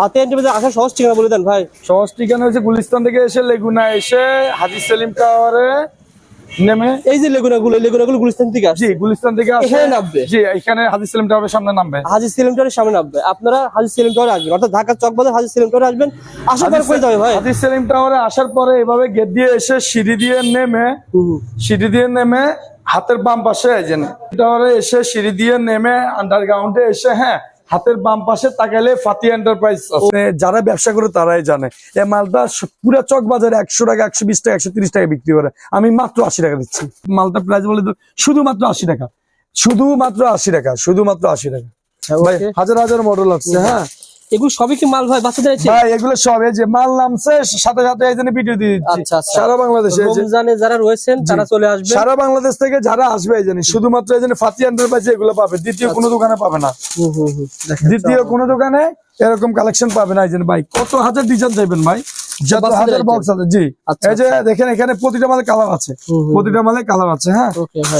হাতে এন্টিভিতে আসা সহজ ঠিকানা বলে দেন ভাই। সহজ ঠিকানা হচ্ছে গুলিস্তান থেকে এসে লেগুনা এসে হাজি সেলিম টাওয়ারে নেমে। এই যে লেগুনা গুলো গুলিস্তান থেকে আসছে। গুলিস্তান থেকে আসে। এখানে নামবে? জি এখানে হাজি সেলিম টাওয়ারের সামনে নামবে। হাজি সেলিম টাওয়ারের সামনে নামবে। আপনারা হাজি সেলিম টাওয়ারে আসবেন। অর্থাৎ ঢাকা চকবাজার হাজি সেলিম টাওয়ারে আসবেন। আসার পর যাবে ভাই। হাজি সেলিম টাওয়ারে আসার পরে এভাবে গেট দিয়ে এসে সিঁড়ি দিয়ে নেমে সিঁড়ি দিয়ে নেমে হাতের বাম পাশে টাওয়ারে এসে সিঁড়ি দিয়ে নেমে আন্ডারগ্রাউন্ডে এসে হ্যাঁ হাতের বাম পাশে তাকাইলে ফাতি এন্টারপ্রাইজ আছে। যারা ব্যবসা করে তারাই জানে এই মালটা পুরা চক বাজারে একশো টাকা একশো বিশ টাকা একশো তিরিশ টাকা বিক্রি করে। আমি মাত্র আশি টাকা দিচ্ছি। মালটা প্রাইস বলে তো শুধুমাত্র আশি টাকা। শুধুমাত্র আশি টাকা শুধুমাত্র আশি টাকা। ভাই হাজার হাজার মডেল আছে হ্যাঁ? এগুলো সবই কি মাল ভাই? বাচ্চাদের আছে? ভাই এগুলো সব এই যে মাল নামছে সাথে সাথে এই জন্য ভিডিও দিয়ে দিচ্ছি। আচ্ছা, আচ্ছা। সারা বাংলাদেশে রমজানে যারা রয়েছেন তারা চলে আসবে সারা বাংলাদেশ থেকে যারা আসবে এই জন্য শুধুমাত্র এই জন্য ফাতি এন্টারপ্রাইজে এগুলো পাবে দ্বিতীয় কোনো দোকানে পাবে না। হুম, হুম, হুম। দ্বিতীয় কোনো দোকানে এরকম কালেকশন পাবে না এই ভাই। কত হাজার ডিজাইন চাইবেন ভাই? যত হাজার বক্স আছে জি। আচ্ছা, এই যে দেখেন এখানে প্রতিটা মালে কালার আছে। প্রতিটা মালে কালার আছে হ্যাঁ।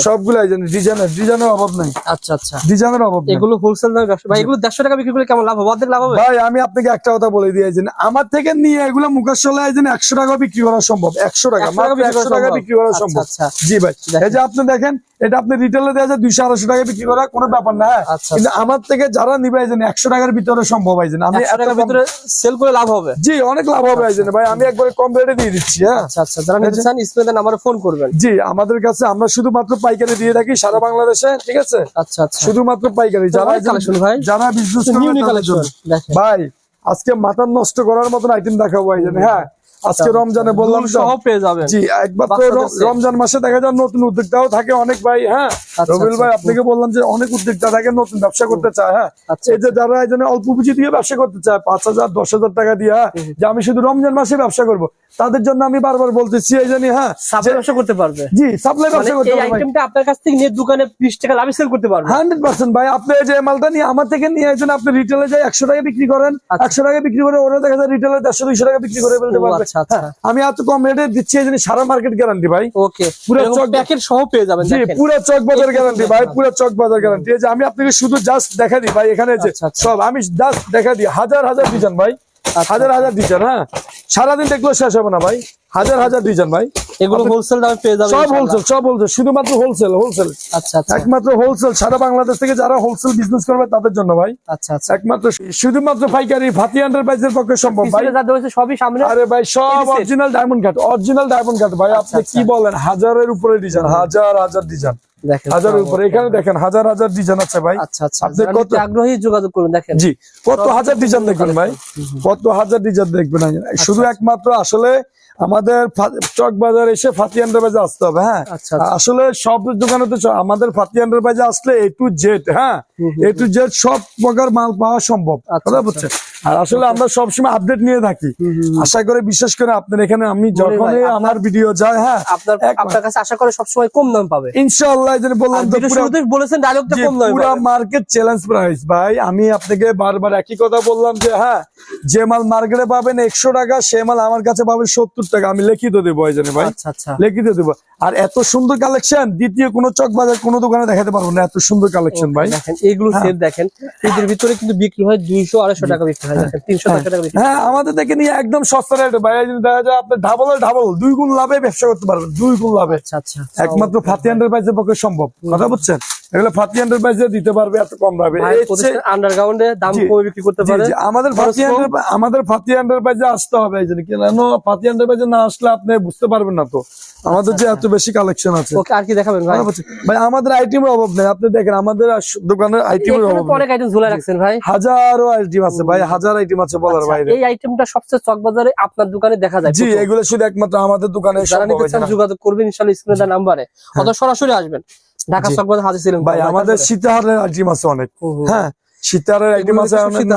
সবগুলো ডিজাইনের ডিজাইনের অভাব নাই। আচ্ছা আচ্ছা। ডিজাইনের অভাব এগুলো হোলসেল দামে ব্যবসা? ভাই এগুলো টাকা বিক্রি করলে কেমন লাভ হবে? অর্ধেক লাভ হবে? ভাই আমি আপনাকে একটা কথা বলে দিয়ে যে আমার থেকে নিয়ে এগুলো এই জন্য একশো টাকা বিক্রি করা সম্ভব। একশো টাকা 100 টাকা মাত্র বিক্রি করা একশো টাকা সম্ভব। বিক্রি করা আচ্ছা, সম্ভব। আচ্ছা। জি ভাই এই যে আপনি দেখেন এটা আপনি রিটেলে দেওয়া যায় দুইশো আড়াইশো টাকা বিক্রি করা কোনো ব্যাপার না হ্যাঁ? আচ্ছা, কিন্তু আমার থেকে যারা নিবে এই জন্য একশো টাকার ভিতরে সম্ভব এই জন্য আমি এত ভিতরে সেল করে লাভ হবে? জি অনেক লাভ হবে এই ভাই আমি একবারে কম রেটে দিয়ে দিচ্ছি হ্যাঁ? আচ্ছা আচ্ছা যারা নিতে চান স্ক্রিনে নাম্বারে ফোন করবেন। জি আমাদের কাছে আমরা শুধুমাত্র পাইকারি দিয়ে থাকি সারা বাংলাদেশে ঠিক আছে? আচ্ছা আচ্ছা। শুধুমাত্র পাইকারি। যারা ভাই। যারা বিজনেস নিউ কালেকশন ভাই আজকে মাথা নষ্ট করার মতন আইটেম দেখাবো এই জন্য হ্যাঁ? আজকে রমজানে বললাম তো। সহ পেয়ে যাবে জি একবার তো। রমজান মাসে দেখা যায় নতুন উদ্যোগটাও থাকে অনেক ভাই হ্যাঁ? আচ্ছা, রবিউল ভাই আচ্ছা। আপনাকে বললাম যে অনেক উদ্যোক্তা থাকে নতুন ব্যবসা করতে চায় হ্যাঁ? আচ্ছা, এই যে যারা এই জন্য অল্প পুঁজি দিয়ে ব্যবসা করতে চায় পাঁচ হাজার দশ হাজার টাকা দিয়ে হ্যাঁ, যে আমি শুধু রমজান মাসে ব্যবসা করব তাদের জন্য আমি বারবার বলতেছি এই জন্য হ্যাঁ সাপ্লাই ব্যবসা করতে পারবে? জি সাপ্লাই মানে ব্যবসা করতে এই আইটেমটা আপনার কাছ থেকে নিয়ে দোকানে বিশ টাকা লাভে সেল করতে পারবে? হান্ড্রেড পার্সেন্ট ভাই। আপনি যে মালটা নিয়ে আমার থেকে নিয়ে আসেন আপনি রিটেলে যাই একশো টাকা বিক্রি করেন আচ্ছা। একশো টাকা বিক্রি করে ওরা দেখা যায় রিটেলে দেড়শো দুইশো টাকা বিক্রি করে ফেলতে পারবে। আচ্ছা, আচ্ছা। হ্যাঁ, আমি এত কম রেটে দিচ্ছি এই জন্য সারা মার্কেট গ্যারান্টি ভাই। ওকে পুরো চক- প্যাকেট সহ পেয়ে যাবেন জি পুরো চক বাজার এই গ্যারান্টি ভাই পুরো চক বাজার গ্যারান্টি এই যে আমি আপনাকে শুধু জাস্ট দেখা দিই ভাই এখানে যে আচ্ছা, আচ্ছা। সব আমি জাস্ট দেখা দিই হাজার হাজার ডিজাইন ভাই। হাজার হাজার ডিজাইন হ্যাঁ? সারাদিন দেখলেও শেষ হবে না ভাই। হাজার হাজার ডিজাইন ভাই। এগুলো হোলসেল দামে পেয়ে যাবেন সব হোলসেল সব হোলসেল শুধুমাত্র হোলসেল হোলসেল আচ্ছা আচ্ছা। একমাত্র হোলসেল সারা বাংলাদেশ থেকে যারা হোলসেল বিজনেস করবে তাদের জন্য ভাই। আচ্ছা আচ্ছা। একমাত্র শুধুমাত্র পাইকারি ভাতি এন্টারপ্রাইজের পক্ষে সম্ভব ভাই। সবই সামনে। আরে ভাই সব original diamond cut original diamond cut ভাই আপনি আচ্ছা। কি বলেন? হাজারের উপরে ডিজাইন হাজার হাজার ডিজাইন হাজারের উপরে। এখানে দেখেন হাজার হাজার ডিজাইন আছে ভাই। আচ্ছা আচ্ছা আপনি কত- আগ্রহী যোগাযোগ করুন দেখেন। জি কত হাজার ডিজাইন দেখবেন ভাই? কত হাজার ডিজাইন দেখবেন? শুধু একমাত্র আসলে আমাদের চক বাজার এসে ফাতি এন্টারপ্রাইজে আসতে হবে হ্যাঁ? আচ্ছা, আচ্ছা। আসলে সব দোকানে তো আমাদের ফাতি এন্টারপ্রাইজে আসলে এ টু জেড হ্যাঁ? এ টু জেড সব প্রকার মাল পাওয়া সম্ভব আচ্ছা, কথা। বুঝছেন? আর আসলে আমরা সবসময় আপডেট নিয়ে থাকি। আশা করে বিশেষ করে আপনার এখানে আমি আপনার- আমার ভিডিও যায় হ্যাঁ? আপনার কাছে আশা করে সবসময় কম দাম পাবে। ইনশাআল্লাহ আর বললাম তো বলেছেন ডায়লগটা কম দামে পুরা। মার্কেট চ্যালেঞ্জ প্রাইস ভাই আমি আপনাকে বারবার একই কথা বললাম যে হ্যাঁ যে মাল মার্কেটে পাবেন একশো টাকা সে মাল আমার কাছে পাবেন সত্তর টাকা আমি লিখিত দেবো এই ভাই। আচ্ছা আচ্ছা। লিখিত দেবো। আর এত সুন্দর কালেকশন দ্বিতীয় কোনো চক বাজার কোনো দোকানে দেখাতে পারব না এত সুন্দর কালেকশন ভাই। দেখেন এইগুলো সেট দেখেন। এদের ভিতরে কিন্তু বিক্রি হয় দুইশো আড়াইশো টাকা বিক্রি হয় দেখেন তিনশো টাকা হ্যাঁ। আমাদের থেকে নিয়ে একদম সস্তা রেট ভাই দেখা যায় আপনার ডাবল ডাবল দুই গুণ লাভে ব্যবসা করতে পারবেন দুই গুণ লাভে। আচ্ছা একমাত্র ফাতি এন্টারপ্রাইজের পক্ষে সম্ভব কথা বুঝছেন? এগুলো ফাতি এন্টারপ্রাইজে দিতে পারবে এত কম লাভে। আন্ডারগ্রাউন্ডে দাম কমে বিক্রি করতে পারে। আমাদের ফাতি আমাদের ফাতি এন্টারপ্রাইজে আসতে হবে এই জন্য কেন ফাতি এন্টারপ্রাইজে না আসলে আপনি বুঝতে পারবেন না তো। আমাদের যে এত বেশি কালেকশন আছে। ওকে আর কি দেখাবেন ভাই? ভাই আমাদের আইটেমের অভাব নেই। আপনি দেখেন আমাদের দোকানের আইটেমের এখানে অভাব অনেক আইটেম ঝুলে রাখছেন ভাই। হাজারো আইটেম আছে ভাই হাজার আইটেম আছে বলার আচ্ছা, বাইরে। এই আইটেমটা সবচেয়ে চক বাজারে আপনার দোকানে দেখা যায় জি এগুলো শুধু একমাত্র আমাদের দোকানে যারা নিতে চান যোগাযোগ করবেন ইনশাআল্লাহ স্ক্রিনে দেওয়া নাম্বারে। অথবা সরাসরি আসবেন। ঢাকা। চক বাজার হাজির ছিলেন। ভাই আমাদের সীতাহারের আইটেম আছে অনেক। হ্যাঁ আইটেম আছে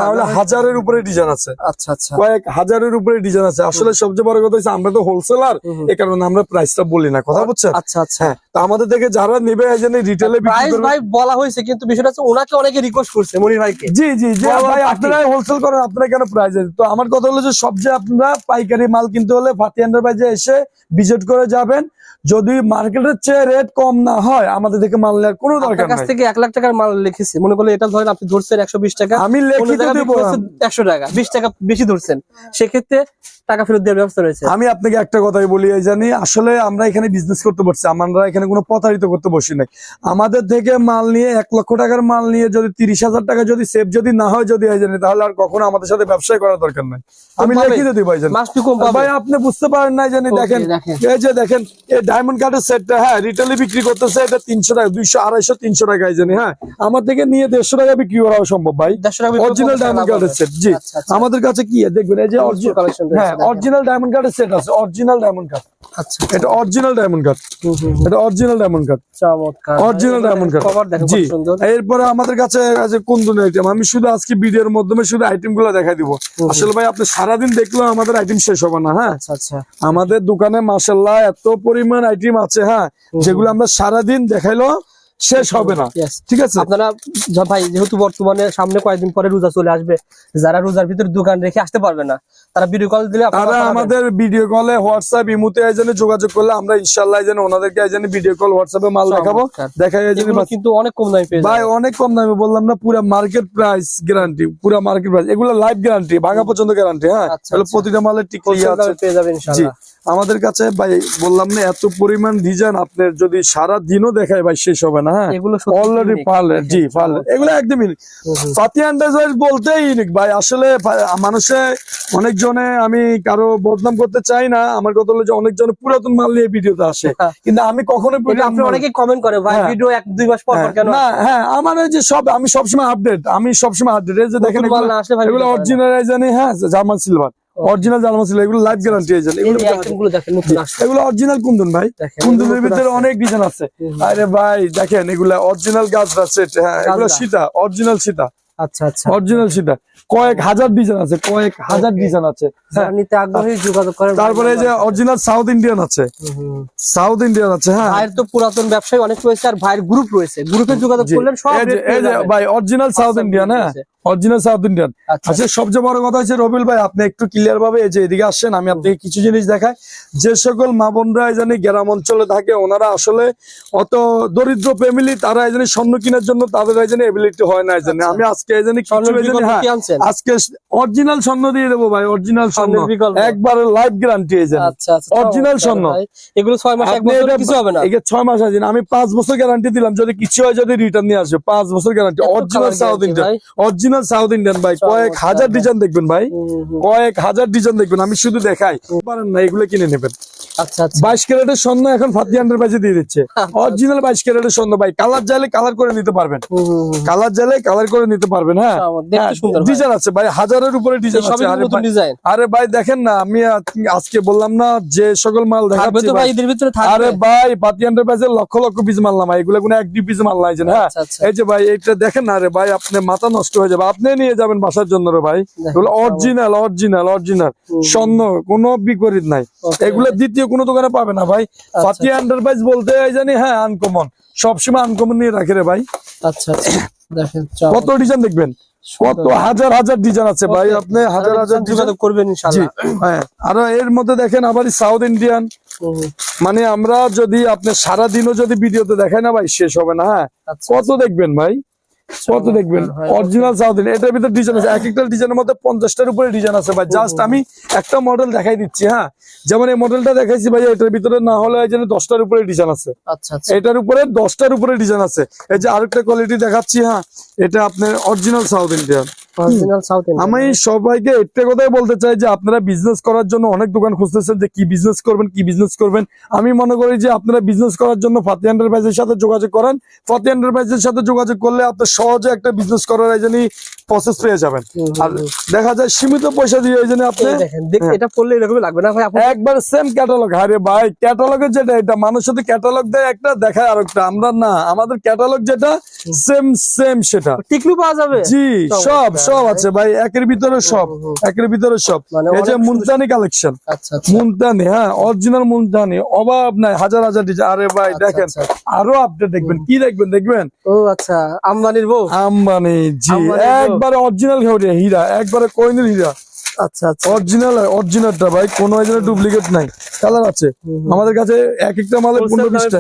হলে হাজারের উপরে ডিজাইন আছে। আচ্ছা আচ্ছা। কয়েক হাজারের উপরে ডিজাইন আছে। আসলে সবচেয়ে বড় কথা হচ্ছে আমরা তো হোলসেলার এ কারণে আমরা প্রাইসটা বলি না। কথা বুঝছেন? আচ্ছা আচ্ছা। হ্যাঁ তো আমাদের থেকে যারা নিবে রিটেলে প্রাইস ভাই বলা হয়েছে কিন্তু বিষয়টা হচ্ছে ওনাকে অনেকে রিকোয়েস্ট করছে মনির ভাইকে। জি জি ভাই আপনারা হোলসেল করেন আপনারা কেন প্রাইস তো আমার কথা হলো যে সবচেয়ে আপনারা পাইকারি মাল কিনতে হলে ফাতি এন্টারপ্রাইজে এসে ভিজিট করে যাবেন। যদি মার্কেটের চেয়ে রেট কম না হয় আমাদের থেকে মাল নেওয়ার কোনো দরকার নাই। থেকে এক লাখ টাকার মাল লিখেছি। মনে করলে এটা ধরেন আপনি ধরছেন একশো বিশ টাকা। আমি অন্য লিখিত জায়গায় দেবো। বিক্রি করছেন একশো টাকা। বিশ টাকা বেশি ধরছেন। সেক্ষেত্রে টাকা ফেরত দেওয়ার ব্যবস্থা রয়েছে। আমি আপনাকে একটা কথাই বলি এই জানি আসলে আমরা এখানে বিজনেস করতে পারছি আমরা এখানে কোনো প্রতারিত করতে বসি নাই। আমাদের থেকে মাল নিয়ে এক লক্ষ টাকার মাল নিয়ে যদি তিরিশ হাজার টাকা যদি সেভ যদি না হয় যদি জানি তাহলে আর কখনো আমাদের সাথে ব্যবসায় করার দরকার নাই। আমি পাবে। ভাই আপনি বুঝতে পারেন না জানি দেখেন। দেখেন। এই যে দেখেন এই ডায়মন্ড কার্ডের সেটটা হ্যাঁ রিটেলে বিক্রি করতেছে এটা তিনশো টাকা দুইশো আড়াইশো তিনশো টাকায় জানি হ্যাঁ। আমার থেকে নিয়ে দেড়শো টাকা বিক্রি করা সম্ভব ভাই। অরিজিনাল ডায়মন্ড কার্ডের সেট জি। আচ্ছা, আচ্ছা। আমাদের কাছে কি দেখবেন এই যে অরিজিনাল হ্যাঁ অরিজিনাল ডায়মন্ড কার্ডের সেট আছে অরিজিনাল ডায়মন্ড কার্ড আচ্ছা। এটা অরিজিনাল ডায়মন্ড কার্ড হুম, হুম, হুম। এটা অরিজিনাল ডায়মন্ড কার্ড চমৎকার। অরিজিনাল ডায়মন্ড কার্ড কভার দেখো জি। সুন্দর। এরপরে আমাদের কাছে আছে কোন কোন আইটেম আমি শুধু আজকে ভিডিওর মাধ্যমে শুধু আইটেমগুলো দেখাই দিব। আসলে ভাই আপনি সারাদিন দেখলেও আমাদের আইটেম শেষ হবে না হ্যাঁ? আচ্ছা আচ্ছা। আমাদের দোকানে মাসাল্লাহ এত পরিমাণ আইটেম আছে হ্যাঁ? যেগুলো আমরা সারাদিন দেখাইলো শেষ হবে না। ঠিক আছে? আপনারা ভাই যেহেতু বর্তমানে সামনে কয়েকদিন পরে রোজা চলে আসবে যারা রোজার ভিতরে দোকান রেখে আসতে পারবে না তারা ভিডিও কল দিলে তারা আমাদের ভিডিও কলে হোয়াটসঅ্যাপ ইমুতে এজেন্টে যোগাযোগ করলে আমরা ইনশাল্লাহ এজেন্ট ওনাদেরকে এজেন্ট ভিডিও কল হোয়াটসঅ্যাপে মাল দেখাবো। দেখাই এজেন্ট কিন্তু অনেক কম দামে পেয়ে ভাই অনেক কম দামে বললাম না পুরো মার্কেট প্রাইস গ্যারান্টি পুরো মার্কেট প্রাইস এগুলো লাইভ গ্যারান্টি ভাঙা পর্যন্ত গ্যারান্টি হ্যাঁ? তাহলে আচ্ছা। প্রতিটা মালের টিকি Wholesale আছে। পেয়ে যাবেন ইনশাআল্লাহ আমাদের কাছে ভাই বললাম না এত পরিমাণ ডিজাইন আপনার যদি সারা দিনও দেখায় ভাই শেষ হবে না। হ্যাঁ এগুলো অলরেডি unique। পারলে দেখেন, জি পারলে। এগুলো একদম ইউনিক ফাতিয়া এন্টারপ্রাইজ বলতেই ইউনিক ভাই আসলে মানুষে অনেকজনে আমি কারও বদনাম করতে চাই না। আমার কথা হলো যে অনেকজনে পুরাতন মাল নিয়ে ভিডিওতে আসে। হ্যাঁ। কিন্তু আমি কখনো আপনি অনেকে কমেন্ট করে ভাই হ্যাঁ। ভিডিও এক দুই মাস পর পর কেন? না হ্যাঁ আমার যে সব আমি সবসময় আপডেট আমি সবসময় আপডেট এই যে দেখেন এগুলো। অরিজিনাল জানি হ্যাঁ জার্মান সিলভার অরিজিনাল জার্মান ছিল এগুলো লাইফ গ্যারান্টি এই এগুলো দেখেন। নতুন অরিজিনাল কুন্দন ভাই। কুন্দনের ভিতরে অনেক ডিজাইন আছে। আরে ভাই দেখেন এগুলা অরিজিনাল গাছ আছে হ্যাঁ এগুলো সীতা অরিজিনাল সীতা। আচ্ছা আচ্ছা। অরিজিনাল সীতা। কয়েক হাজার ডিজাইন আছে কয়েক হাজার ডিজাইন আছে। নিতে আগ্রহী যোগাযোগ করেন। তারপরে এই যে অরিজিনাল সাউথ ইন্ডিয়ান আছে। হুম, হুম। সাউথ ইন্ডিয়ান আছে হ্যাঁ। ভাইয়ের তো পুরাতন ব্যবসায়ী অনেক রয়েছে আর ভাইয়ের গ্রুপ রয়েছে। গ্রুপে যোগাযোগ করলেন সব এই যে- rate পেয়ে এই যে যাবেন। ভাই অরিজিনাল সাউথ ইন্ডিয়ান হ্যাঁ অরিজিনাল সাউথ ইন্ডিয়ান আচ্ছা আচ্ছা। সবচেয়ে বড় কথা হচ্ছে রবিল ভাই আপনি একটু ক্লিয়ার ভাবে এই যে এদিকে আসছেন আমি আপনাকে কিছু জিনিস দেখাই। যে সকল মা বোনরা জানি গ্রাম অঞ্চলে থাকে ওনারা আসলে অত দরিদ্র ফ্যামিলি তারা এই জানি স্বর্ণ কেনার জন্য তাদের এই জানি এবিলিটি হয় না এই জানি। আমি আজকে এই জানি হ্যাঁ? আজকে অরিজিনাল স্বর্ণ দিয়ে দেবো ভাই অরিজিনাল স্বর্ণ একবারে লাইভ গ্যারান্টি এই আচ্ছা আচ্ছা স্বর্ণ। এগুলো ছয় মাস এক বছর কিছু হবে না। একে ছয় মাস আছে আমি পাঁচ বছর গ্যারান্টি দিলাম যদি কিছু হয় যদি রিটার্ন নিয়ে বছর guarantee original South Indian original South Indian ভাই। কয়েক হাজার ডিজাইন দেখবেন ভাই। কয়েক হাজার ডিজাইন দেখবেন আমি শুধু দেখাই। পারেন না এগুলো কিনে নেবেন। আচ্ছা আচ্ছা। বাইশ ক্যারেটের স্বর্ণ এখন ফাতি হান্ড্রেড দিয়ে দিচ্ছে। অরিজিনাল বাইশ ক্যারেটের স্বর্ণ ভাই। কালার চাইলে কালার করে নিতে পারবেন। কালার চাইলে কালার করে নিতে পারবেন হ্যাঁ। ডিজাইন আছে ভাই। হাজারের উপরে ডিজাইন আছে। আরে ভাই- দেখেন না আমি আজকে বললাম না যে সকল মাল দেখাচ্ছি ভাই। আরে ভাই এন্টারপ্রাইজের লক্ষ লক্ষ পিস মাল না ভাই। এগুলো কোনো এক দুই পিস মাল নাই হ্যাঁ? আচ্ছা, আচ্ছা। এই যে ভাই এটা দেখেন না রে ভাই আপনি মাথা নষ্ট হয়ে যাবে। আপনি নিয়ে যাবেন বাসার জন্য রে ভাই। এগুলো অরিজিনাল অরিজিনাল অরিজিনাল স্বর্ণ কোনো বিপরীত নাই। এগুলো দ্বিতীয় কোনো দোকানে পাবে না ভাই। পাতি এন্টারপ্রাইজ বলতে এই জানি হ্যাঁ আনকমন সবসময় আনকমন নিয়ে রাখে রে ভাই। আচ্ছা আচ্ছা। দেখেন কত ডিজাইন দেখবেন? কত হাজার হাজার ডিজাইন আছে ভাই। আপনি হাজার হাজার ডিজাইন যোগাযোগ করবেন হ্যাঁ। আর এর মধ্যে দেখেন আবার সাউথ ইন্ডিয়ান। মানে আমরা যদি আপনি সারাদিনও যদি ভিডিওতে দেখাই না ভাই শেষ হবে না হ্যাঁ। আচ্ছা কত দেখবেন ভাই? কত দেখবেন অরিজিনাল সাউথ এটার ভিতরে ডিজাইন আছে। এক একটা ডিজাইনের মধ্যে পঞ্চাশটার উপরে ডিজাইন আছে ভাই। জাস্ট আমি একটা মডেল দেখাই দিচ্ছি হ্যাঁ? যেমন এই মডেলটা দেখাইছি ভাই এটার ভিতরে না হলে জন্য দশটার উপরে ডিজাইন আছে। আচ্ছা আচ্ছা। এটার উপরে দশটার উপরে ডিজাইন আছে। এই যে আরেকটা কোয়ালিটি দেখাচ্ছি হ্যাঁ? এটা আপনার অরিজিনাল সাউথ ইন্ডিয়ান আমি সবাইকে একটা কথাই বলতে চাই যে আপনারা বিজনেস করার জন্য অনেক দোকান খুঁজতেছেন যে কি বিজনেস করবেন কি বিজনেস করবেন। আমি মনে করি যে আপনারা বিজনেস করার জন্য ফাতি এন্টারপ্রাইজের সাথে যোগাযোগ করেন। ফাতি এন্টারপ্রাইজের সাথে যোগাযোগ করলে আপনার সহজে একটা বিজনেস করার এই প্রসেস পেয়ে যাবেন। আর দেখা যায় সীমিত পয়সা দিয়ে এই জন্য আপনি দেখেন হ্যাঁ। এটা পড়লে এরকমই লাগবে না ভাই একবার সেম ক্যাটালগ আরে ভাই ক্যাটালগের যেটা এটা মানুষ শুধু ক্যাটালগ দেয় একটা দেখায় আরেকটা আমরা না আমাদের ক্যাটালগ যেটা সেম সেম সেটা। টিকলু পাওয়া যাবে? জি সব সব আছে ভাই একের ভিতরে সব একের ভিতরে সব। মানে এই যে মুলতানি কালেকশন আচ্ছা আচ্ছা। মুলতানি হ্যাঁ অরিজিনাল মুলতানি অভাব নাই হাজার হাজার ডিজাইন আরে ভাই আচ্ছা, দেখেন। আরও আপডেট দেখবেন কি দেখবেন দেখবেন? ও আচ্ছা আম্বানির বউ। আম্বানি জি বউ। একবারে অরিজিনাল হীরা একবারে কোহিনুর হীরা। আচ্ছা আচ্ছা। অরিজিনাল অরিজিনালটা ভাই কোনো ডুপ্লিকেট নাই। কালার আছে। আমাদের কাছে এক একটা পনেরো বিশটা।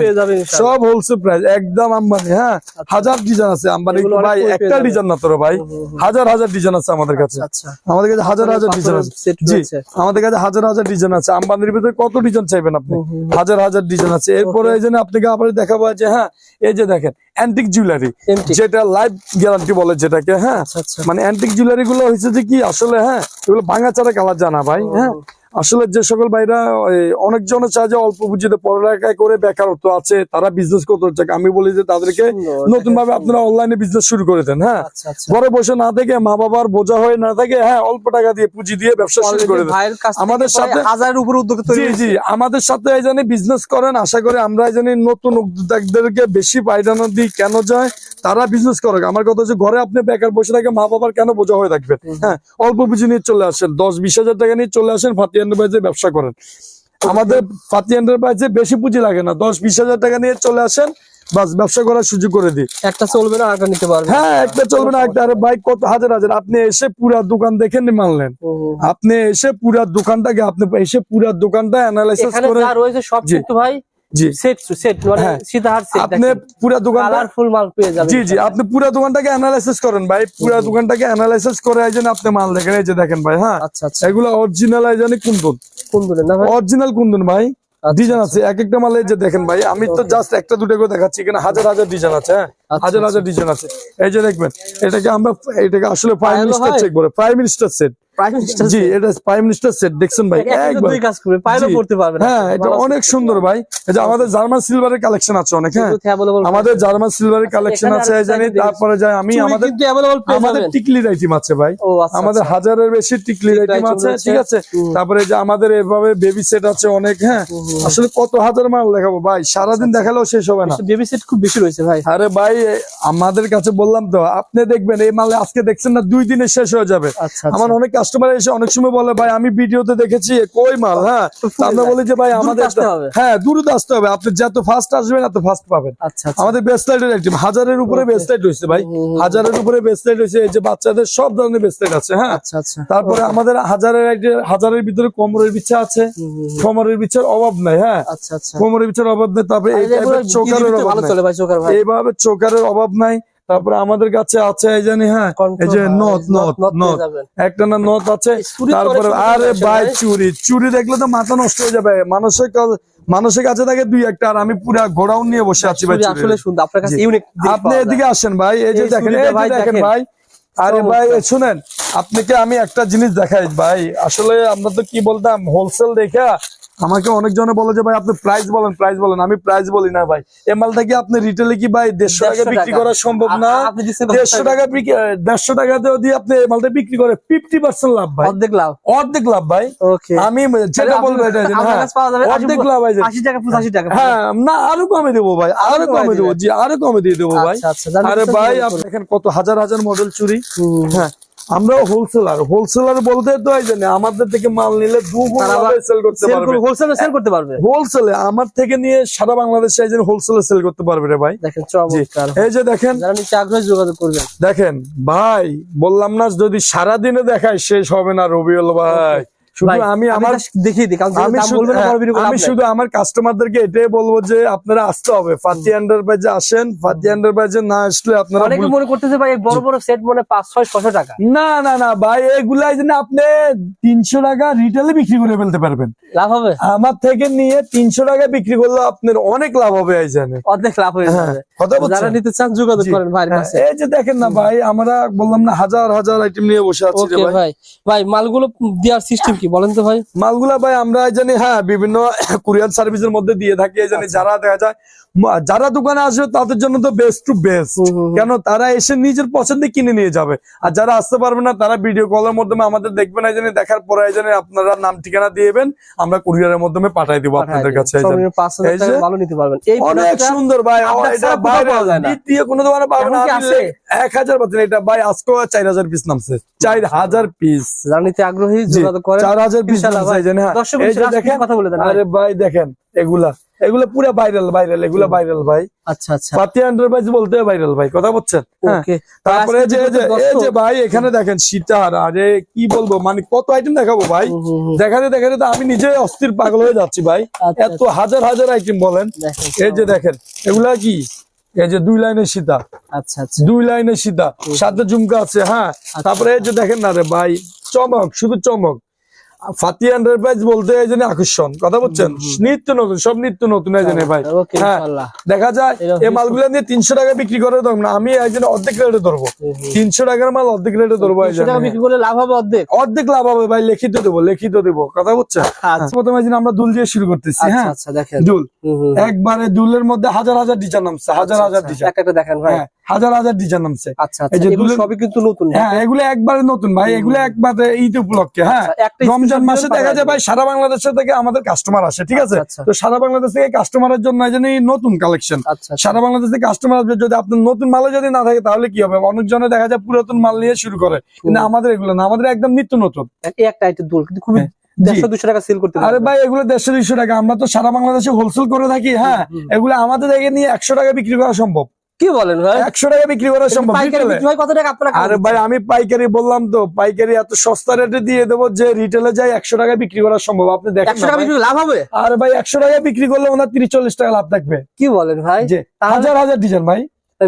সব হোলসেল প্রাইস একদম আম্বানি হ্যাঁ? হাজার ডিজাইন আছে আম্বানি। ভাই একটা ডিজাইন না তোর ভাই। হাজার হাজার ডিজাইন আছে আমাদের কাছে। আচ্ছা। আমাদের কাছে হাজার হাজার ডিজাইন আছে। জি আমাদের কাছে হাজার হাজার ডিজাইন আছে। আম্বানির ভিতরে কত ডিজাইন চাইবেন আপনি? হাজার হাজার ডিজাইন আছে। এরপরে এই জন্য আপনাকে আবার দেখাবো যে হ্যাঁ এই যে দেখেন অ্যান্টিক জুয়েলারি। যেটা লাইফ গ্যারান্টি বলে যেটাকে হ্যাঁ? আচ্ছা আচ্ছা। মানে অ্যান্টিক জুয়েলারি গুলো হয়েছে যে কি আসলে হ্যাঁ? এগুলো ভাঙা চারা কালার জানা ভাই হ্যাঁ? আসলে যে সকল ভাইরা অনেকজন চায় যে অল্প পুঁজিতে পড়ালেখা করে বেকারত্ব আছে তারা বিজনেস করতে চায়। আমি বলি যে তাদেরকে নতুন ভাবে আপনারা অনলাইনে বিজনেস শুরু করে দেন হ্যাঁ? আচ্ছা আচ্ছা। ঘরে বসে না থেকে মা বাবার বোঝা হয়ে না থাকে হ্যাঁ অল্প টাকা দিয়ে পুঁজি দিয়ে ব্যবসা শুরু করে দেন। আমাদের সাথে- হাজারের উপরে তৈরি জি জি আমাদের সাথে এই জানি বিজনেস করেন আশা করি আমরা এই জানি নতুন উদ্যোক্তাদেরকে বেশি পাইদানো দিই কেন যায়? তারা বিজনেস করে আমার কথা হচ্ছে ঘরে আপনি বেকার বসে থাকে মা বাবার কেন বোঝা হয়ে থাকবেন? হ্যাঁ অল্প পুঁজি নিয়ে চলে আসেন দশ বিশ হাজার টাকা নিয়ে চলে আসেন ফাতি এন্টারপ্রাইজে ব্যবসা করেন। আমাদের ফাতি এন্টারপ্রাইজে বেশি পুঁজি লাগে না। দশ বিশ হাজার টাকা নিয়ে চলে আসেন বাস ব্যবসা করার সুযোগ করে দিই। একটা চলবে না আরেকটা নিতে পারবে হ্যাঁ একটা চলবে না একটা। আরে বাইক কত হাজার হাজার। আপনি এসে পুরা দোকান দেখে মানলেন। আপনি এসে পুরা দোকানটাকে আপনি এসে পুরা দোকানটা অ্যানালাইসিস করে রয়েছে সব ভাই জি। সেট সেট মানে। সীতাহার সেট আপনি পুরা দোকানটা কালারফুল মাল পেয়ে যাবেন জি জি। আপনি পুরা দোকানটাকে অ্যানালাইসিস করেন ভাই। পুরা দোকানটাকে অ্যানালাইসিস করে আপনি মাল দেখেন। এই যে দেখেন ভাই হ্যাঁ? আচ্ছা আচ্ছা। এগুলো অরিজিনাল কুন্দন। না ভাই? অরিজিনাল কুন্দন ভাই। আচ্ছা, ডিজাইন আছে। এক একটা মালে এই যে দেখেন ভাই আমি তো জাস্ট একটা দুটো করে দেখাচ্ছি। এখানে হাজার হাজার ডিজাইন আছে হ্যাঁ? আচ্ছা, হাজার হাজার ডিজাইন আছে। এই যে দেখবেন এটাকে আমরা এটাকে আসলে প্রাইম পায়েলও মিনিস্টার চেক করে prime minister set prime minister ji এটা প্রাইম মিনিস্টার সেট দেখছেন ভাই একবার। দুই কাজ করবে পাইলও করতে পারবে হ্যাঁ এটা অনেক সুন্দর ভাই। এই যে আমাদের জার্মান সিলভারের কালেকশন আছে অনেক হ্যাঁ। আমাদের জার্মান সিলভারের কালেকশন আছে জানি তারপরে যাই আমি আমাদের কিন্তু অ্যাভেলেবল পেয়ে আমাদের টিকলির আইটেম আছে ভাই। আচ্ছা আমাদের আচ্ছা। হাজারের বেশি টিকলির আইটেম আছে ঠিক আছে? তারপরে যে আমাদের এভাবে বেবি সেট আছে অনেক হ্যাঁ? আসলে কত হাজার মাল দেখাবো ভাই? সারাদিন আচ্ছা, দেখালেও শেষ হবে না। বেবি সেট খুব বেশি রয়েছে ভাই। আরে ভাই আমাদের কাছে বললাম তো আপনি দেখবেন এই মালে আজকে দেখছেন না দুই দিনে শেষ হয়ে যাবে। আচ্ছা আমার অনেক কাস্টমার এসে অনেক সময় বলে ভাই আমি ভিডিওতে দেখেছি কই মাল হ্যাঁ? আমরা বলি যে ভাই আমাদের হ্যাঁ দূরত আসতে হবে। আপনি যত ফাস্ট আসবেন এত ফাস্ট পাবেন। আচ্ছা আচ্ছা। আমাদের বেস্টলাইটের আইটেম হাজারের উপরে Okay. বেস্টলাইট রয়েছে ভাই। হাজারের উপরে বেস্টলাইট রয়েছে এই যে বাচ্চাদের সব ধরনের বেস্টলাইট আছে হ্যাঁ? আচ্ছা আচ্ছা। তারপরে আমাদের হাজারের একটা- হাজারের ভিতরে কোমরের বিছা আছে। কোমরের বিছার অভাব নাই হ্যাঁ? আচ্ছা আচ্ছা। কোমরের বিছার অভাব নাই তারপরে এই আর চোকারের অভাব ভালো নাই। চলে ভাই চোকার ভাই। এইভাবে চোকারের অভাব নাই। তারপরে আমাদের কাছে আছে এই জানি হ্যাঁ এই যে নথ নথ নথ। একটা না নথ আছে তারপরে আরে ভাই। চুরি চুরি দেখলে তো মাথা নষ্ট হয়ে যাবে। মানুষের মানুষের কাছে থাকে দুই একটা আর আমি পুরা গোডাউন নিয়ে বসে আছি ভাই আসলে সুন্দর আপনার কাছে ইউনিক আপনি এদিকে আসেন ভাই এই যে দেখেন ভাই দেখেন। ভাই আরে ভাই শুনেন আপনাকে আমি একটা জিনিস দেখাই ভাই? আসলে আমরা তো কি বলতাম হোলসেল দেখা আমাকে অনেকজনে বলে যে ভাই আপনি প্রাইস বলেন প্রাইস বলেন। আমি প্রাইস বলি না ভাই। এ মালটা কি আপনি রিটেলে কি ভাই দেড়শো টাকা বিক্রি করা সম্ভব না? দেড়শো টাকা? দেড়শো টাকা দিয়ে আপনি এই মালটা বিক্রি করে ফিফটি পার্সেন্ট লাভ ভাই। অর্ধেক লাভ। অর্ধেক লাভ ভাই। আমি যেটা বলব এটা হ্যাঁ অর্ধেক লাভ ভাই আশি টাকা পঁচাশি টাকা হ্যাঁ না আরও কমে দেবো ভাই আরও কমে দেবো। জি আরও কমে দিয়ে দেবো ভাই। আচ্ছা আচ্ছা জানি আরে ভাই আপনি দেখেন কত হাজার হাজার মডেল চুরি। হ্যাঁ। আমরাও হোলসেলার হোলসেলার বলতে তো এই জানি আমাদের থেকে মাল নিলে দু সেল করতে পারবে। হোলসেলে সেল করতে পারবে। হোলসেলে আমার থেকে নিয়ে সারা বাংলাদেশে এই জন্য হোলসেলে সেল করতে পারবে রে ভাই। দেখেন চমৎকার। এই যে দেখেন। আগ্রহে যোগাযোগ করবেন। দেখেন ভাই বললাম না যদি সারা দিনে দেখায় শেষ হবে না রবিউল ভাই। শুধু আমি আমার just দেখিয়ে দিই আমি শুধু হ্যাঁ। শুধু আমার কাস্টমারদেরকে এটাই বলব যে আপনারা আসতে হবে। ফাতি আসেন ফাতি না আসলে আপনারা অনেকে মনে করতেছে ভাই বড় বড় সেট মনে টাকা। না না না ভাই এগুলাই যেন আপনি তিনশো টাকা রিটেলে বিক্রি করে ফেলতে পারবেন। লাভ হবে? আমার থেকে নিয়ে তিনশো টাকা বিক্রি করলে আপনার অনেক লাভ হবে এই জানে। অর্ধেক লাভ হয়ে হ্যাঁ, যাবে। কথা যারা নিতে চান যোগাযোগ করেন ভাইয়ের হ্যাঁ, এই যে দেখেন না ভাই আমরা বললাম না হাজার হাজার আইটেম নিয়ে বসে আছি রে ভাই। ভাই। মালগুলো দেওয়ার সিস্টেম কি বলেন তো ভাই? মালগুলা ভাই আমরা জানি হ্যাঁ বিভিন্ন কুরিয়ার সার্ভিসের মধ্যে দিয়ে থাকি জানি যারা দেখা যায় যারা দোকানে আসবে তাদের জন্য তো বেস্ট টু বেস্ট। কেন? তারা এসে নিজের পছন্দে কিনে নিয়ে যাবে। আর যারা আসতে পারবে না তারা ভিডিও কলের মাধ্যমে আমাদের দেখবেন এই জানি দেখার পরে এই জানি আপনারা নাম ঠিকানা দিয়েবেন আমরা কুরিয়ারের মাধ্যমে পাঠাই দিব আপনাদের কাছে অনেক সুন্দর ভাই এটা ছাড়া পাওয়া যায় না। দ্বিতীয় কোনো দোকানে পাবেন? এক হাজার পাচ্ছেন এটা ভাই আজকেও চার হাজার পিস নামছে। চার হাজার পিস যারা আগ্রহী চার হাজার পিস এই জানি, হ্যাঁ। দেখেন কথা বলে দেন আরে ভাই দেখেন। এগুলা। এগুলা পুরো ভাইরাল ভাইরাল এগুলা ভাইরাল ভাই। আচ্ছা আচ্ছা। ফাতিয়া এন্টারপ্রাইজ বলতে ভাইরাল ভাই কথা বলছেন? হ্যাঁ। ওকে তারপরে যে এই যে ভাই এখানে দেখেন সীতার আরে কি বলব মানে কত আইটেম দেখাবো ভাই। দেখাতে দেখাতে তো আমি নিজে অস্থির পাগল হয়ে যাচ্ছি ভাই। আচ্ছা, এত হাজার হাজার আইটেম বলেন। এই যে দেখেন। এগুলা কি? এই যে দুই লাইনের সীতা। আচ্ছা আচ্ছা। দুই লাইনের সীতা। সাথে ঝুমকা আছে হ্যাঁ। তারপরে এই যে দেখেন না রে ভাই চমক শুধু চমক। বলতে এই জন্য আকর্ষণ। কথা বলছেন নিত্য নতুন সব নিত্য নতুন এই জন্য ভাই। হ্যাঁ দেখা যায় এই মালগুলো নিয়ে তিনশো টাকা বিক্রি করে না আমি এই জন্য অর্ধেক রেটে ধরবো। তিনশো টাকার মাল অর্ধেক রেটে ধরবো এই 300 জন্য। টাকা বিক্রি করলে লাভ হবে অর্ধেক? অর্ধেক লাভ হবে ভাই লিখিত দেবো লিখিত দেবো। কথা বলছেন আচ্ছা। প্রথমে আমরা দুল দিয়ে শুরু করতেছি আচ্ছা হ্যাঁ? আচ্ছা দুল। একবারে দুলের মধ্যে হাজার হাজার ডিজাইন নামছে হাজার আচ্ছা, হাজার আচ্ছা, ডিজাইন। একটা দেখেন ভাই। হ্যাঁ হাজার হাজার ডিজাইন নামছে। আচ্ছা এই যে দুলের- সবই কিন্তু নতুন হ্যাঁ এগুলো একবারে নতুন ভাই এগুলো একবারে ঈদ উপলক্ষে হ্যাঁ। রমজান মাসে দেখা যায় ভাই সারা বাংলাদেশে থেকে আমাদের কাস্টমার আসে ঠিক আছে। তো সারা বাংলাদেশ থেকে কাস্টমারের জন্য এই জন্য নতুন কালেকশন। সারা বাংলাদেশ থেকে কাস্টমার আসবে যদি আপনার নতুন মালে যদি না থাকে তাহলে কি হবে? অনেকজনে দেখা যায় পুরাতন মাল নিয়ে শুরু করে। কিন্তু আমাদের এগুলো না আমাদের একদম নিত্য নতুন। একটা আইটেম দুল কিন্তু খুবই হ্যাঁ। দেড়শো দুশো টাকা সেল করতে আরে ভাই এগুলো দেড়শো দুইশো টাকা। আমরা তো সারা বাংলাদেশে হোলসেল করে থাকি হ্যাঁ? এগুলো আমাদের থেকে নিয়ে একশো টাকা বিক্রি করা সম্ভব। কি বলেন ভাই? একশো টাকা বিক্রি করা সম্ভব কত টাকা আপনারা আরে ভাই আমি পাইকারি বললাম তো পাইকারি এত সস্তা রেটে দিয়ে দেবো যে রিটেলে যাই একশো টাকা বিক্রি করা সম্ভব। আপনি দেখেন একশো টাকা ভাই। লাভ হবে? আরে ভাই একশো টাকা বিক্রি করলে ওনার তিরিশ চল্লিশ টাকা লাভ থাকবে। কি বলেন ভাই? যে হাজার হাজার ডিজাইন ভাই।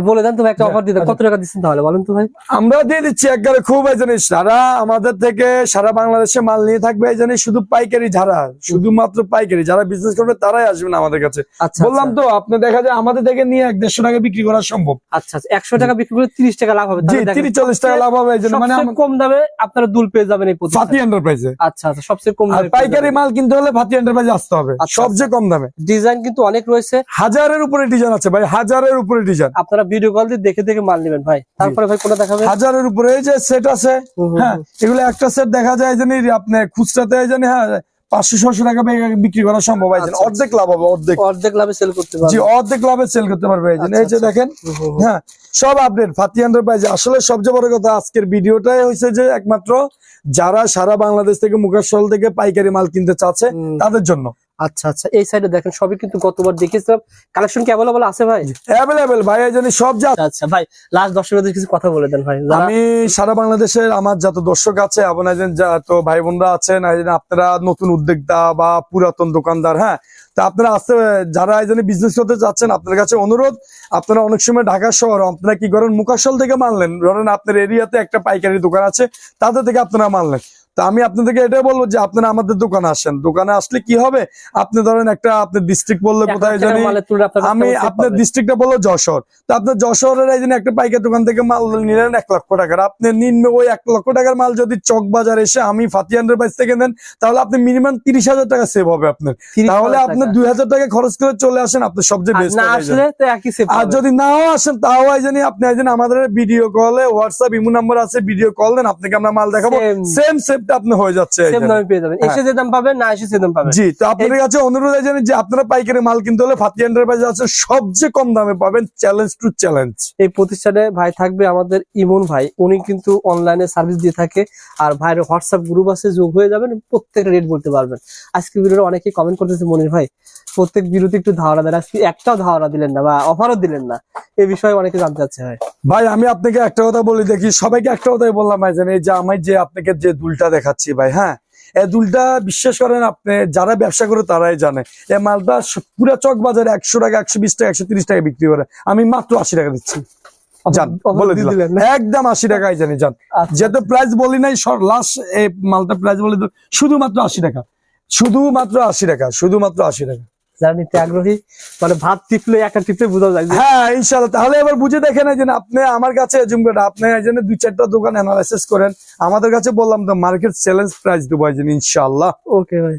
বলে দেন তুমি একটা অফার দিতে কত টাকা দিচ্ছেন তাহলে? বলেন তো ভাই। আমরা দিয়ে দিচ্ছি একবারে খুব সারা আমাদের থেকে সারা বাংলাদেশে মাল নিয়ে থাকবে শুধু পাইকারি যারা শুধুমাত্র পাইকারি যারা বিজনেস করবে তারাই আসবেন আমাদের কাছে। আচ্ছা বললাম তো আপনি দেখা যায় আমাদের থেকে নিয়ে এক দেড়শো টাকা বিক্রি করা সম্ভব। আচ্ছা আচ্ছা। একশো টাকা বিক্রি করলে তিরিশ টাকা লাভ হবে। তিরিশ চল্লিশ টাকা লাভ হবে মানে কম দামে আপনারা দুল পেয়ে যাবেন এই ফাতি এন্টারপ্রাইজে আচ্ছা আচ্ছা সবচেয়ে কম দামে পাইকারি মাল কিনতে হলে ফাতি এন্টারপ্রাইজে আসতে হবে। আচ্ছা, সবচেয়ে কম দামে। ডিজাইন কিন্তু অনেক রয়েছে। হাজারের উপরে ডিজাইন আছে ভাই হাজারের উপরে ডিজাইন আপনারা ভিডিও কল দিয়ে দেখে দেখে মাল নেবেন ভাই। তারপরে ভাই কোনটা দেখাবেন? হাজারের উপরে এই যে সেট আছে হ্যাঁ এগুলো একটা সেট দেখা যায় জানি আপনি খুচরাতে জানি হ্যাঁ পাঁচশো ছশো টাকা বিক্রি করা সম্ভব হয় আচ্ছা, অর্ধেক লাভ হবে অর্ধেক। অর্ধেক লাভে সেল করতে জি অর্ধেক লাভে সেল করতে পারবে এই জন্য। আচ্ছা, যে আচ্ছা। দেখেন। হ্যাঁ সব আপডেট আসলে সবচেয়ে বড় কথা আজকের ভিডিওটাই হয়েছে যে একমাত্র যারা সারা বাংলাদেশ থেকে মুখাশল থেকে পাইকারি মাল কিনতে চাচ্ছে তাদের জন্য। আচ্ছা আচ্ছা এই সাইডে দেখেন সবই কিন্তু গতবার দেখেছিলাম কালেকশন কি অ্যাভেলেবল আছে ভাই? অ্যাভেলেবেল ভাই এই জন্য সব যা আচ্ছা ভাই লাস্ট দর্শকদের কিছু কথা বলে দেন ভাই আমি সারা বাংলাদেশের আমার যত দর্শক আছে আপনার যত ভাই বোনরা আছেন এই যে আপনারা নতুন উদ্যোক্তা বা পুরাতন দোকানদার হ্যাঁ? তা আপনারা আসতে যারা এই জন্য বিজনেস করতে যাচ্ছেন আপনার কাছে অনুরোধ আপনারা অনেক সময় ঢাকা শহর আপনারা কি করেন মুকাশল থেকে মানলেন। ধরেন আপনার এরিয়াতে একটা পাইকারি দোকান আছে তাদের থেকে আপনারা মানলেন। তা আমি আপনাদেরকে এটাই বলব যে আপনারা আমাদের দোকানে আসেন। দোকানে আসলে কি হবে? আপনি ধরেন একটা আপনার ডিস্ট্রিক্ট বললে কোথায় জানি আমি আপনার ডিস্ট্রিক্টটা বলল যশোর। তো আপনার যশোরের এই একটা পাইকার দোকান থেকে মাল নিলেন এক লক্ষ টাকার। আপনি নিম্ন ওই এক লক্ষ টাকার মাল যদি চক বাজার এসে আমি ফাতি এন্টারপ্রাইজ থেকে নেন তাহলে আপনি মিনিমাম তিরিশ হাজার টাকা সেভ হবে আপনার। তাহলে আপনি দুই হাজার টাকা খরচ করে চলে আসেন আপনার সবচেয়ে বেস্ট আর যদি নাও আসেন তাও এই জানি আপনি এই জানি আমাদের ভিডিও কলে হোয়াটসঅ্যাপ ইমো নাম্বার আছে ভিডিও কল দেন আপনাকে আমরা মাল দেখাবো। সেম সেম আপনি হয়ে যাচ্ছে সেম দামে পেয়ে যাবেন। এসে যে দাম পাবেন না এসে সে দাম পাবেন। জি তো আপনাদের কাছে অনুরোধ জানি যে আপনারা পাইকারি মাল কিনতে হলে ফাতি এন্টারপ্রাইজ আছে সবচেয়ে কম দামে পাবেন চ্যালেঞ্জ টু চ্যালেঞ্জ এই প্রতিষ্ঠানে ভাই থাকবে আমাদের ইমন ভাই। উনি কিন্তু অনলাইনে সার্ভিস দিয়ে থাকে। আর ভাইয়ের হোয়াটসঅ্যাপ গ্রুপ আছে যোগ হয়ে যাবেন প্রত্যেকটা রেট বলতে পারবেন। আজকে ভিডিওটা অনেকেই কমেন্ট করতেছে মনির ভাই প্রত্যেক বিরতি একটু ধারণা দেন। আজকে একটাও ধারণা দিলেন না বা অফারও দিলেন না। এই বিষয়ে অনেকে জানতে চাচ্ছে ভাই। ভাই আমি আপনাকে একটা কথা বলি দেখি সবাইকে একটা কথাই বললাম ভাই এই যে আমি যে আপনাকে যে দুলটা দেখাচ্ছি ভাই হ্যাঁ? এ দুলটা বিশ্বাস করেন আপনি যারা ব্যবসা করে তারাই জানে। এ মালটা পুরা চক বাজারে একশো টাকা একশো বিশ টাকা একশো তিরিশ টাকা বিক্রি করে। আমি মাত্র আশি টাকা দিচ্ছি। যান বলে দিলেন একদম আশি টাকাই জানি জান আচ্ছা, যেহেতু প্রাইস বলি নাই লাস্ট মালটা প্রাইস বলে শুধুমাত্র আশি টাকা। শুধুমাত্র আশি টাকা শুধুমাত্র আশি টাকা। যারা নিতে আগ্রহী মানে ভাত টিপলে একটা টিপলে বোঝা যায়। হ্যাঁ ইনশাল্লাহ তাহলে এবার বুঝে দেখেন এই যে আপনি আমার কাছে জুম আপনি এই জন্য দুই চারটা দোকান অ্যানালাইসিস করেন। আমাদের কাছে বললাম তো মার্কেট চ্যালেঞ্জ প্রাইস দেবো এই জন্য ইনশাল্লাহ ওকে ভাই।